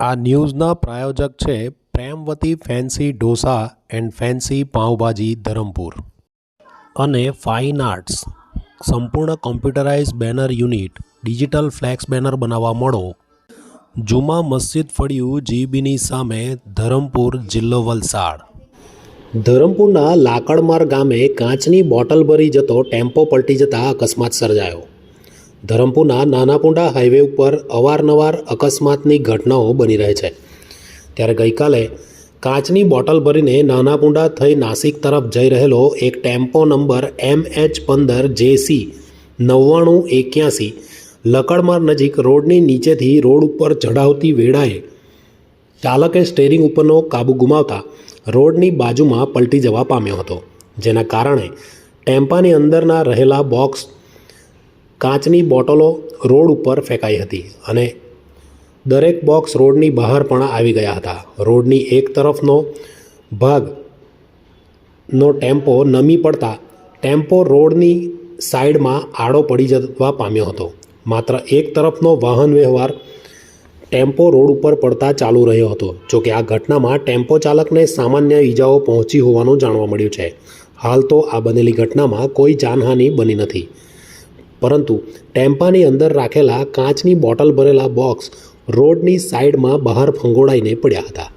આ ન્યૂઝના પ્રાયોજક છે Premvati fancy dosa and fancy pav bhaji Dharampur. અને ફાઇન આર્ટ્સ. સંપૂર્ણ computerise banner unit, digital flex banner બનાવવા મળો. જુમા મસ્જિદ ફળિયું જીબીની સામે ધરમપુર જિલ્લો વલસાડ. ધરમપુરના લાકડમાર ગામે કાચની બોટલ ભરી જતો ટેમ્પો પલટી જતા અકસ્માત સર્જાયો. ધરમપુરના નાનાપુંડા હાઈવે ઉપર અવારનવાર અકસ્માતની ઘટનાઓ બની રહે છે. ત્યારે ગઈકાલે કાચની બોટલ ભરીને નાનાપુંડા થઈ નાસિક તરફ જઈ રહેલો એક ટેમ્પો નંબર એમ એચ પંદર જેસી નવ્વાણું એક્યાસી લકડમાર નજીક રોડની નીચેથી રોડ ઉપર ચઢાવતી વેળાએ ચાલકે સ્ટેરિંગ ઉપરનો કાબુ ગુમાવતા રોડની બાજુમાં પલટી જવા પામ્યો હતો, જેના કારણે ટેમ્પાની અંદરના રહેલા બોક્સ કાચની બોટલો રોડ ઉપર ફેંકાઈ હતી અને દરેક બોક્સ રોડની બહાર પણ આવી ગયા હતા. રોડની એક તરફનો ભાગ નો ટેમ્પો નમી પડતા ટેમ્પો રોડની સાઈડમાં આડો પડી જવા પામ્યો હતો. માત્ર એક તરફનો વાહન વ્યવહાર ટેમ્પો રોડ ઉપર પડતા ચાલુ રહ્યો હતો. જોકે આ ઘટનામાં ટેમ્પો ચાલકને સામાન્ય ઈજાઓ પહોંચી હોવાનું જાણવા મળ્યું છે. હાલ તો આ બનેલી ઘટનામાં કોઈ જાનહાનિ બની નથી. પરંતુ ટેમ્પાની અંદર રાખેલા કાચની બોટલ ભરેલા બોક્સ રોડની સાઈડમાં બહાર ફંગોળાઈને પડ્યા હતા.